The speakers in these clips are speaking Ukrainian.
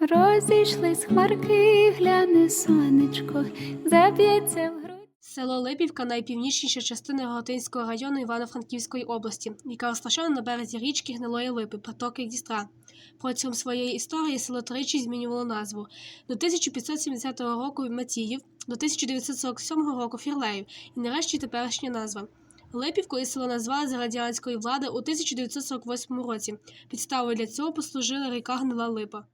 Розійшлись хмарки, гляне сонечко, заб'ється в грудь. Село Липівка найпівнічніша частина Рогатинського району Івано-Франківської області, яка розташована на березі річки Гнилої Липи, протоки Дістра. Протягом своєї історії село тричі змінювало назву. До 1570 року Матіїв, до 1947 року Фірлеїв і нарешті теперішня назва. Липівку і село назвали за радянської влади у 1948 році. Підставою для цього послужила ріка Гнила Липа.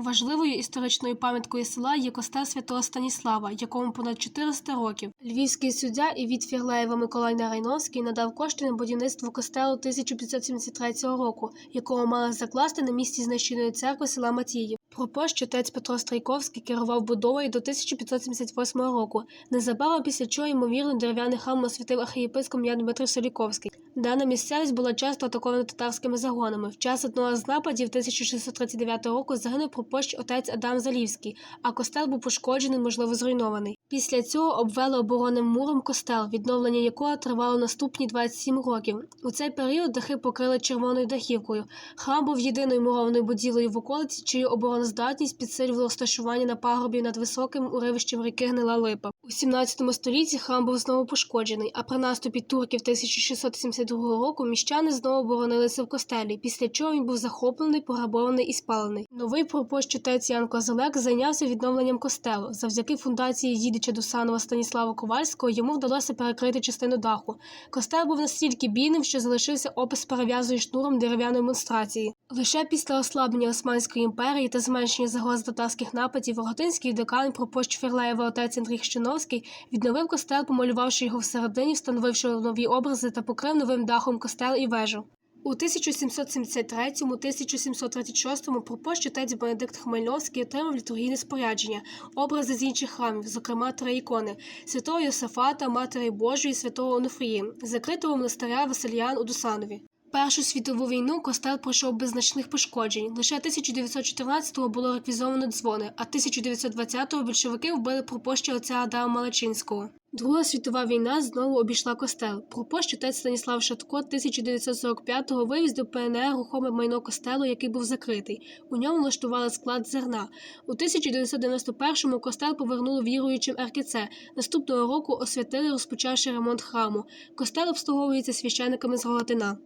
Важливою історичною пам'яткою села є костел святого Станіслава, якому понад 400 років. Львівський суддя і від Фірлеєва Миколай Нарайновський надав кошти на будівництво костелу 1573 року, якого мали закласти на місці знищеної церкви села Матіїв. Пропощ отець Петро Страйковський керував будовою до 1578 року. Незабаром після чого, ймовірно, дерев'яний храм освятив архієпископ Ян Дмитрий Соліковський. Дана місцевість була часто атакована татарськими загонами. В час одного з нападів 1639 року загинув пропощ отець Адам Залівський, а костел був пошкоджений, можливо, зруйнований. Після цього обвели оборонним муром костел, відновлення якого тривало наступні 27 років. У цей період дахи покрили червоною дахівкою. Храм був єдиною мурованою будівлею в околиці, чию обороноздатність підсилювало розташування на пагорбі над високим уривищем ріки Гнила Липа. У 17 столітті храм був знову пошкоджений, а при наступі турків 1672 року міщани знову боронилися в костелі, після чого він був захоплений, пограбований і спалений. Новий пропощ Ян Козелек зайнявся відновленням костелу. Завдяки фундації їдича Дусанова Станіслава Ковальського йому вдалося перекрити частину даху. Костел був настільки бійним, що залишився опис перев'язою шнуром дерев'яної монстрації. Лише після ослаблення Османської імперії та зменшення загроз татарських нападів Рогатинський декан пропощ Фірлеєва отець Андрій Хщиновський відновив костел, помалювавши його всередині, встановивши нові образи та покрив новим дахом костел і вежу. У 1773-1736 пропощ отець Бенедикт Хмельновський отримав літургійне спорядження, образи з інших храмів, зокрема три ікони святого Йосафата, Матері Божої, святого Онуфрії, закритого монастиря Васильян у Дусанові. Першу світову війну костел пройшов без значних пошкоджень. Лише 1914-го було реквізовано дзвони, а 1920-го більшовики вбили пропоща отця Адама Малачинського. Друга світова війна знову обійшла костел. Пропощ отець Станіслав Шатко 1945-го вивіз до ПНР рухоме майно костелу, який був закритий. У ньому влаштували склад зерна. У 1991-му костел повернули віруючим РКЦ. Наступного року освятили, розпочавши ремонт храму. Костел обслуговується священиками з Рогатина.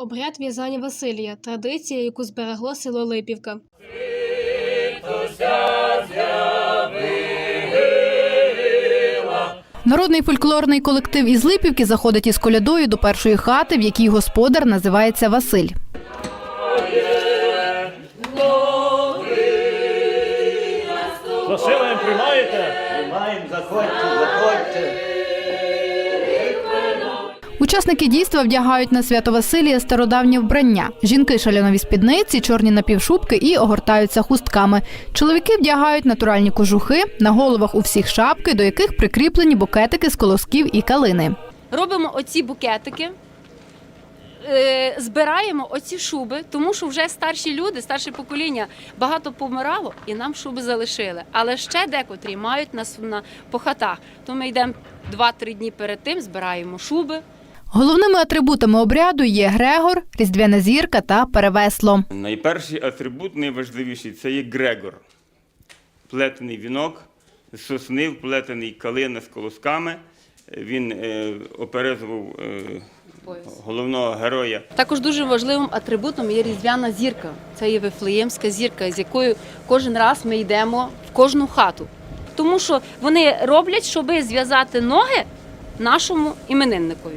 Обряд в'язання Василія традиція, яку зберегло село Липівка. Народний фольклорний колектив із Липівки заходить із колядою до першої хати, в якій господар називається Василь. Василем приймаєте? Приймаємо, заходьте, заходьте. Учасники дійства вдягають на свято Василія стародавнє вбрання. Жінки шалянові спідниці, чорні напівшубки і огортаються хустками. Чоловіки вдягають натуральні кожухи, на головах у всіх шапки, до яких прикріплені букетики з колосків і калини. робимо оці букетики, е, збираємо оці шуби, тому що вже старші люди, старше покоління багато помирало і нам шуби залишили. Але ще декотрі мають нас на по хатах. То ми йдемо 2-3 дні перед тим, збираємо шуби. Головними атрибутами обряду є Грегор, різдвяна зірка та перевесло. Найперший атрибут, найважливіший це є Грегор. Плетений вінок з сосни, вплетений калина з колосками. Він е, оперезував е, головного героя Також дуже важливим атрибутом є різдвяна зірка. Це є вифлеємська зірка, з якою кожен раз ми йдемо в кожну хату. Тому що вони роблять, щоб зв'язати ноги нашому іменинникові.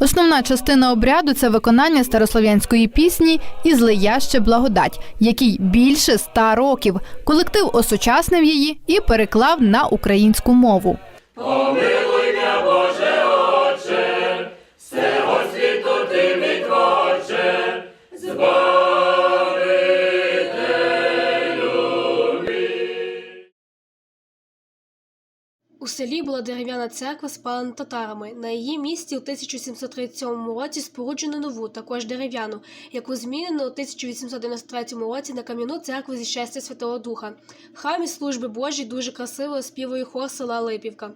Основна частина обряду це виконання старослов'янської пісні «Ізлия ще благодать, якій більше ста років. Колектив осучаснив її і переклав на українську мову. У селі була дерев'яна церква, спалена татарами. На її місці у 1737 році споруджено нову, також дерев'яну, яку змінено у 1893 році на кам'яну церкву зі щастя Святого Духа. В храмі служби Божій дуже красиво оспівує хор села Липівка.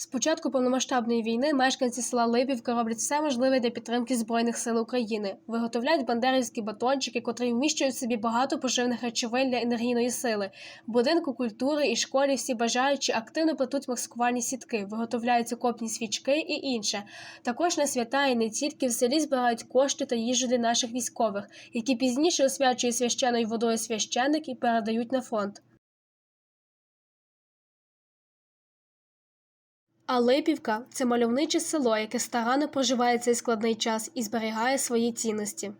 З початку повномасштабної війни мешканці села Липівка роблять все можливе для підтримки Збройних сил України. Виготовляють бандерівські батончики, котрі вміщують в собі багато поживних речовин для енергійної сили. В будинку культури і школі всі бажаючі активно плетуть маскувальні сітки, виготовляють окопні свічки і інше. Також на свята і не тільки в селі збирають кошти та їжу для наших військових, які пізніше освячує священою водою священник і передають на фронт. А Липівка це мальовниче село, яке старанно проживає цей складний час і зберігає свої цінності.